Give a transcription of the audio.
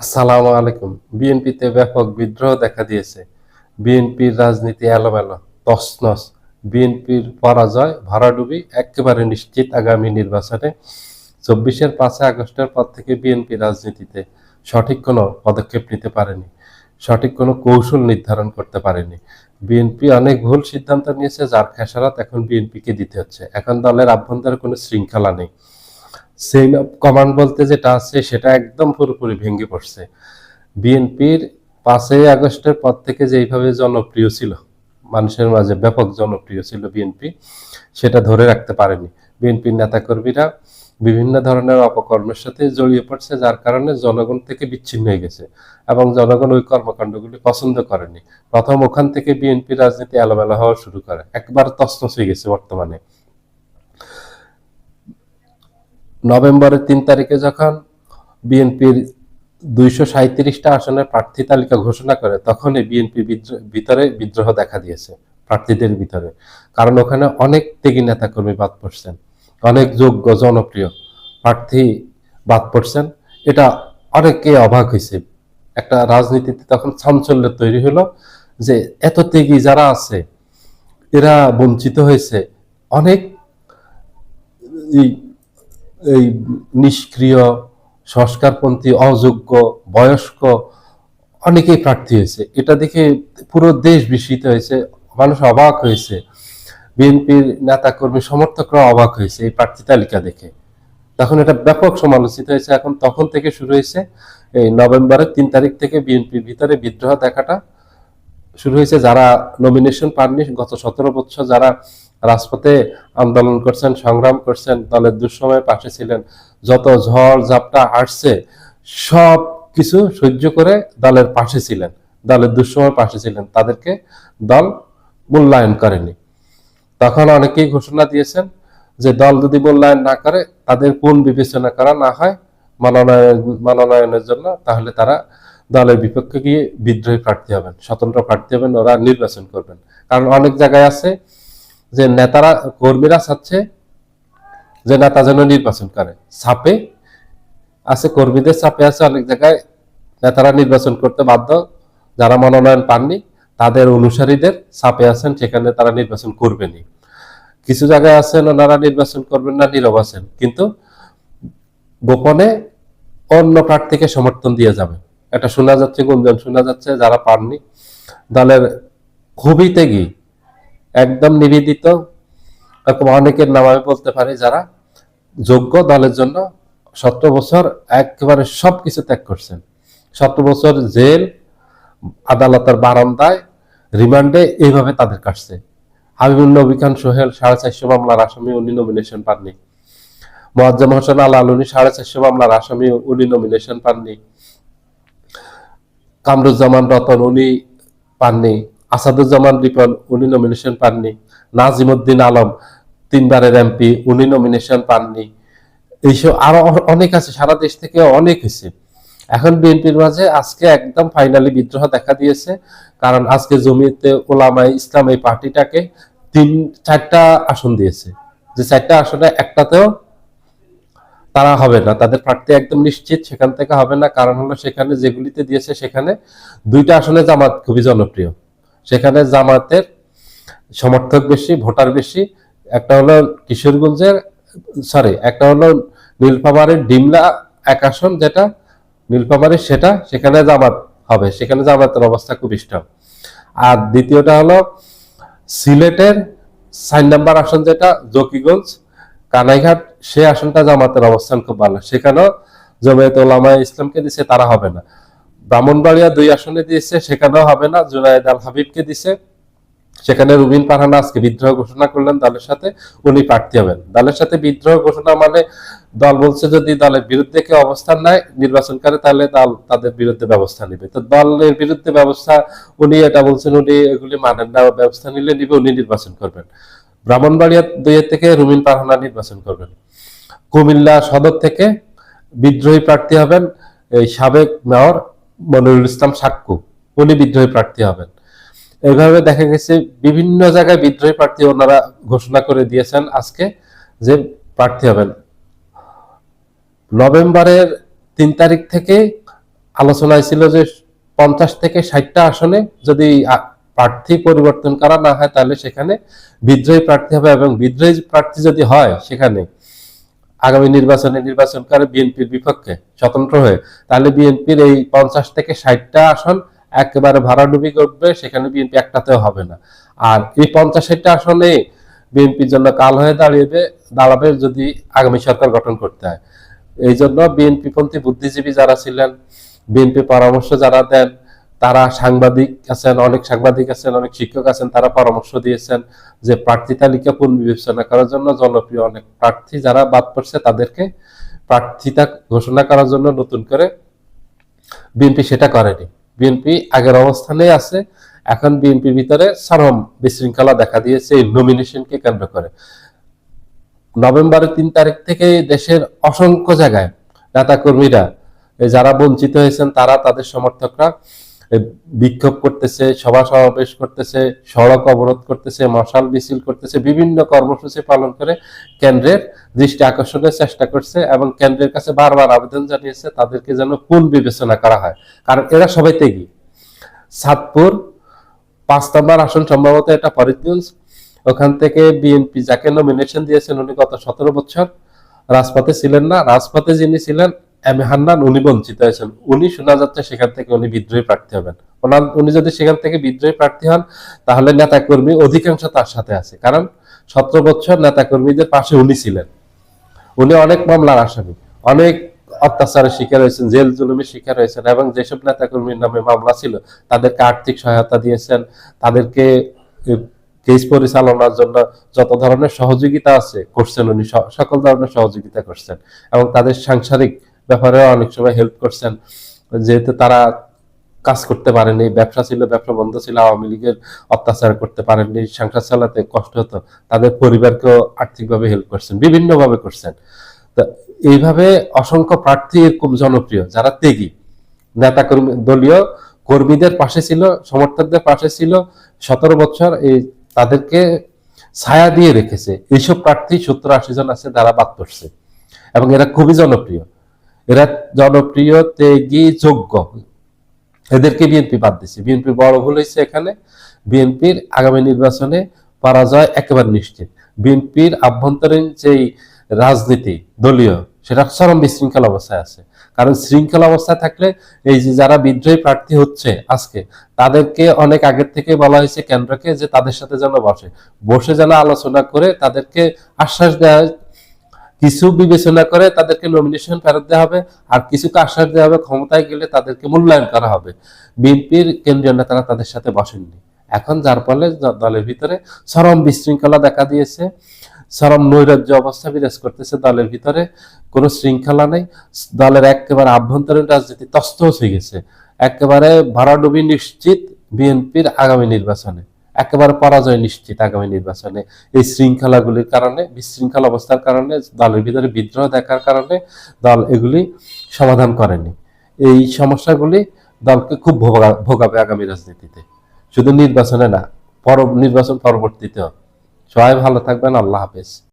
আসসালামু আলাইকুম। বিএনপিতে ব্যাপক বিদ্রোহ দেখা দিয়েছে। বিএনপির রাজনীতি এলোমেলো, তছনছ। বিএনপির পরাজয়, ভরাডুবি একেবারে নিশ্চিত আগামী নির্বাচনে। চব্বিশের পাঁচই আগস্টের পর থেকে বিএনপি রাজনীতিতে সঠিক কোনো পদক্ষেপ নিতে পারেনি, সঠিক কোনো কৌশল নির্ধারণ করতে পারেনি। বিএনপি অনেক ভুল সিদ্ধান্ত নিয়েছে, যার খেসারত এখন বিএনপিকে দিতে হচ্ছে। এখন দলের আভ্যন্তরে কোনো শৃঙ্খলা নেই। চেইন অফ কমান্ড বলতে যেটা আছে, সেটা একদম পুরোপুরি ভেঙে পড়ছে। বিএনপির পাঁচই আগস্টের পর থেকে যেইভাবে জনপ্রিয় ছিল, মানুষের মাঝে ব্যাপক জনপ্রিয় ছিল বিএনপি সেটা ধরে রাখতে পারেনি। বিএনপির নেতাকর্মীরা বিভিন্ন ধরনের অপকর্মের সাথে জড়িয়ে পড়ছে, যার কারণে জনগণ থেকে বিচ্ছিন্ন হয়ে গেছে এবং জনগণ ওই কর্মকাণ্ডগুলি পছন্দ করেনি। প্রথম ওখান থেকে বিএনপি রাজনীতি এলোমেলো হওয়া শুরু করে। একবার তছনছ হয়ে গেছে বর্তমানে। নভেম্বরের তিন তারিখে যখন বিএনপির দুইশো সাঁত্রিশটা আসনের প্রার্থী তালিকা ঘোষণা করে, তখনই বিএনপি ভিতরে বিদ্রোহ দেখা দিয়েছে, প্রার্থীদের ভিতরে। কারণ ওখানে অনেক ত্যাগী নেতাকর্মী বাদ পড়ছেন, অনেক যোগ্য, জনপ্রিয় প্রার্থী বাদ পড়ছেন। এটা অনেকে অবাক হয়েছে। একটা রাজনীতিতে তখন চাঞ্চল্য তৈরি হলো যে এত ত্যাগী যারা আছে, এরা বঞ্চিত হয়েছে। অনেক এই নিষ্ক্রিয়, সংস্কারপন্থী, অযোগ্য, বয়স্ক অনেকেই প্রার্থী হয়েছে। এটা দেখে পুরো দেশ বিস্মিত হয়েছে, মানুষ অবাক হয়েছে। বিএনপির নেতাকর্মী সমর্থকরা অবাক হয়েছে এই প্রার্থী তালিকা দেখে। তখন এটা ব্যাপক সমালোচিত হয়েছে। এখন তখন থেকে শুরু হয়েছে, এই নভেম্বরের তিন তারিখ থেকে বিএনপির ভিতরে বিদ্রোহ দেখাটা শুরু হয়েছে। যারা নমিনেশন পাননি, গত সতেরো বছর যারা রাজপথে আন্দোলন করছেন, সংগ্রাম করছেন, দলের দুঃসময়ে পাশে ছিলেন। যত ঝড়, ঝাপটা আসছে, সব কিছু সহ্য করে দলের পাশে ছিলেন, দলের দুঃসময় পাশে ছিলেন। তাদেরকে দল মূল্যায়ন করেনি। তখন অনেকেই ঘোষণা দিয়েছেন যে দল যদি মূল্যায়ন না করে, তাদের কোন বিবেচনা করা না হয় মনোনয়ন, মনোনয়নের জন্য, তাহলে তারা দলের বিপক্ষে গিয়ে বিদ্রোহী প্রার্থী হবেন, স্বতন্ত্র প্রার্থী হবেন, ওরা নির্বাচন করবেন। কারণ অনেক জায়গায় আছে যে নেতারা, কর্মীরা চাচ্ছে যে নেতা যেন নির্বাচন করে। ছাপে আছে, কর্মীদের চাপে আছে অনেক জায়গায়। নেতারা নির্বাচন করতে বাধ্য, যারা মনোনয়ন পাননি, তাদের অনুসারীদের চাপে আছেন, সেখানে তারা নির্বাচন করবেনি কিছু জায়গায় আছেন, ওনারা নির্বাচন করবেন না, নীরব আছেন। কিন্তু গোপনে অন্য প্রার্থীকে সমর্থন দিয়ে যাবে এটা শোনা যাচ্ছে, গুঞ্জন শোনা যাচ্ছে, যারা পাননি, দলের খুবই ত্যাগী। একদম নিবেদিত। এরকম অনেকের নাম আমি বলতে পারি যারা যোগ্য দলের জন্য সতেরো বছর একেবারে সবকিছু ত্যাগ করছেন। সতেরো বছর জেল, আদালতের বারান্দায়, রিমান্ডে এইভাবে তাদের কাটছে। হাবিবুল নবী খান সোহেল সাড়ে চারশো মামলার আসামি, উনি নমিনেশন পাননি। মোয়াজ্জম হোসেন আল আলুনি সাড়ে চারশো মামলার আসামি, উনি নমিনেশন পাননি। কামরুজ্জামান রতন, উনি পাননি। আসাদুজ্জামান রিপন উনি নমিনেশন পাননি। নাজিমুদ্দিন আলম, তিনবারের এমপি উনি নমিনেশন পাননি। এইসব আরও অনেক আছে, সারা দেশ থেকে অনেক হয়েছে। এখন বিএনপির মাঝে আজকে একদম ফাইনালি বিদ্রোহ দেখা দিয়েছে, কারণ আজকে জমিতে ওলামাই ইসলাম এই পার্টিটাকে তিন, চারটা আসন দিয়েছে। যে চারটা আসনে একটাতেও তারা হবে না, তাদের প্রার্থী একদম নিশ্চিত সেখান থেকে হবে না, কারণ হলো সেখানে যেগুলিতে দিয়েছে সেখানে দুইটা আসনে জামাত খুবই জনপ্রিয়। সেখানে জামাতের সমর্থক বেশি, ভোটার বেশি। একটা হলো কিশোরগঞ্জের সরি একটা হলো নীলফামারের ডিমলা এক আসন যেটা নীলফামারের সেটা, সেখানে জামাত হবে। সেখানে জামাতের অবস্থা খুব স্ট্রং। আর দ্বিতীয়টা হলো সিলেটের সাইন নাম্বার আসন যেটা, জকিগঞ্জ, কানাইঘাট, সে আসনটা জামাতের অবস্থান খুব ভালো। সেখানেও জমিয়ত ওলামা ইসলামকে দিছে, তারা হবে না। ব্রাহ্মণবাড়িয়া দুই আসনে দিয়েছে, সেখানেও হবে না। জুনায়দ আল হাবিবকে দিছে। সেখানে রুবিন পারহানা আজকে বিদ্রোহ ঘোষণা করলেন দলের সাথে, উনি প্রার্থী হবেন। দলের সাথে বিদ্রোহ ঘোষণা মানে দল বলছে যদি দলের বিরুদ্ধে কেউ অবস্থান নেয়, নির্বাচন করে, তাহলে দল তাদের বিরুদ্ধে ব্যবস্থা নেবে। তো দলের বিরুদ্ধে ব্যবস্থা, উনি এটা বলছেন, উনি এগুলি মানেন না ব্যবস্থা নিলে নিবে, উনি নির্বাচন করবেন। ব্রাহ্মণবাড়িয়া দুইয়ের থেকে রুমিন পারহানা নির্বাচন করবেন। কুমিল্লা সদর থেকে বিদ্রোহী প্রার্থী হবেন এই সাবেক মেয়র মনিরুল ইসলাম সাক্কু উনি বিদ্রোহী প্রার্থী হবেন। এইভাবে দেখা গেছে বিভিন্ন জায়গায় বিদ্রোহী প্রার্থী ওনারা ঘোষণা করে দিয়েছেন আজকে যে প্রার্থী হবেন। নভেম্বরের তিন তারিখ থেকে আলোচনায় ছিল যে পঞ্চাশ থেকে ষাটটা আসনে যদি প্রার্থী পরিবর্তন করা না হয় তাহলে সেখানে বিদ্রোহী প্রার্থী হবে এবং বিদ্রোহী প্রার্থী যদি হয় সেখানে আগামী নির্বাচনে নির্বাচন করে বিএনপির বিপক্ষে স্বতন্ত্র হয়ে, তাহলে বিএনপির এই পঞ্চাশ থেকে ষাটটা আসন একেবারে ভাড়াডুবি করবে, সেখানে বিএনপি একটাতেও হবে না। আর এই পঞ্চাশ ষাটটা আসনে বিএনপির জন্য কাল হয়ে দাঁড়িয়ে দাঁড়াবে যদি আগামী সরকার গঠন করতে হয়। এই জন্য বিএনপি পন্থী বুদ্ধিজীবী যারা ছিলেন, বিএনপি পরামর্শ যারা দেন তারা সাংবাদিক আছেন, অনেক সাংবাদিক আছেন, অনেক শিক্ষক আছেন, তারা পরামর্শ দিয়েছেন যে প্রার্থী তালিকা পুনর্বিবেচনা করার জন্য জনপ্রিয় অনেক প্রার্থী যারা বাদ পড়ছে তাদেরকে প্রার্থিতা ঘোষণা করার জন্য নতুন করে বিএনপি সেটা করেনি। বিএনপি আগের অবস্থানেই আছে, এখন বিএনপির ভিতরে চরম বিশৃঙ্খলা দেখা দিয়েছে এই নমিনেশনকে কেন্দ্র করে। নভেম্বরের তিন তারিখ থেকে দেশের অসংখ্য জায়গায় নেতা কর্মীরা যারা বঞ্চিত হয়েছেন তারা, তাদের সমর্থকরা বিক্ষোভ করতেছে, সভা সমাবেশ করতেছে, সড়ক অবরোধ করতেছে, মশাল মিছিল করতেছে, বিভিন্ন কর্মসূচি পালন করে কেন্দ্রের দৃষ্টি আকর্ষণের চেষ্টা করছে এবং কেন্দ্রের কাছে বারবার আবেদন জানিয়েছে তাদেরকে যেন পুন বিবেচনা করা হয়। কারণ এরা সবাই তেগি সাতপুর পাঁচ নম্বর আসন সম্ভবত এটা ফরিদগঞ্জ। ওখান থেকে বিএনপি যাকে নমিনেশন দিয়েছেন উনি গত সতেরো বছর। রাজপথে ছিলেন না। রাজপথে যিনি ছিলেন এম হান্নান, উনি বঞ্চিত হয়েছেন। উনি শোনা যাচ্ছে সেখান থেকে উনি বিদ্রোহী প্রার্থী হবেন। ওনার, উনি যদি সেখান থেকে বিদ্রোহী প্রার্থী হন, তাহলে নেতাকর্মী অধিকাংশ তার সাথে আছে। কারণ সতেরো বছর নেতাকর্মীদের পাশে উনি ছিলেন। উনি অনেক মামলার আসামি, অনেক অত্যাচারের শিকার হয়েছেন, জেল জুলুমের শিকার হয়েছেন এবং যেসব নেতাকর্মীর নামে মামলা ছিল, তাদেরকে আর্থিক সহায়তা দিয়েছেন, তাদেরকে কেস পরিচালনার জন্য যত ধরনের সহযোগিতা আছে করছেন উনি সকল ধরনের সহযোগিতা করছেন এবং তাদের সাংসারিক ব্যাপারেও অনেক সময় হেল্প করছেন। যেহেতু তারা কাজ করতে পারেনি, ব্যবসা ছিল, ব্যবসা বন্ধ ছিল, আওয়ামী লীগের অত্যাচার করতে পারেননি, সংসার চালাতে কষ্ট হতো, তাদের পরিবারকেও আর্থিকভাবে হেল্প করছেন, বিভিন্নভাবে করছেন। তো এইভাবে অসংখ্য প্রার্থী এরকম জনপ্রিয়, যারা তেগী নেতা কর্মী দলীয় কর্মীদের পাশে ছিল, সমর্থকদের পাশে ছিল, সতেরো বছর এই তাদেরকে ছায়া দিয়ে রেখেছে। এইসব প্রার্থী সত্তর আশি জন আছে যারা বাদ পড়ছে। এবং এরা খুবই জনপ্রিয়। এরা জনপ্রিয় তেগী যোগ্য। এদেরকে বিএনপি বাদ দিচ্ছে বিএনপি বড় ভুল হয়েছে এখানে। বিএনপির আগামী নির্বাচনে পরাজয় একেবারে নিশ্চিত। বিএনপির আভ্যন্তরীণ যেই রাজনীতি দলীয়, সেটা চরম বিশৃঙ্খল অবস্থায় আছে। কারণ শৃঙ্খল অবস্থায় থাকলে এই যে যারা বিদ্রোহী প্রার্থী হচ্ছে আজকে, তাদেরকে অনেক আগের থেকে বলা হয়েছে কেন্দ্রকে যে তাদের সাথে যেন বসে। বসে যেন আলোচনা করে তাদেরকে আশ্বাস দেওয়া কিছু বিবেচনা করে তাদেরকে নমিনেশন ফেরত দেওয়া হবে, আর কিছুকে আশ্বাস দেওয়া হবে, ক্ষমতায় গেলে তাদেরকে মূল্যায়ন করা হবে। বিএনপির কেন্দ্রীয় নেতারা তাদের সাথে বসেননি। এখন যার ফলে দলের ভিতরে চরম বিশৃঙ্খলা দেখা দিয়েছে। চরম নৈরাজ্য অবস্থা বিরাজ করতেছে দলের ভিতরে। কোনো শৃঙ্খলা নেই। দলের একেবারে আভ্যন্তরীণ রাজনীতি তস্তস হয়ে গেছে। একেবারে ভরাডুবি নিশ্চিত বিএনপির আগামী নির্বাচনে। একেবারে পরাজয় নিশ্চিত আগামী নির্বাচনে। এই শৃঙ্খলাগুলির কারণে, বিশৃঙ্খল অবস্থার কারণে, দলের ভিতরে বিদ্রোহ দেখার কারণে দল এগুলি সমাধান করেনি। এই সমস্যাগুলি দলকে খুব ভোগা- ভোগাবে আগামী রাজনীতিতে। শুধু নির্বাচনে না পর নির্বাচন পরবর্তীতেও। সবাই ভালো থাকবেন, আল্লাহ হাফেজ।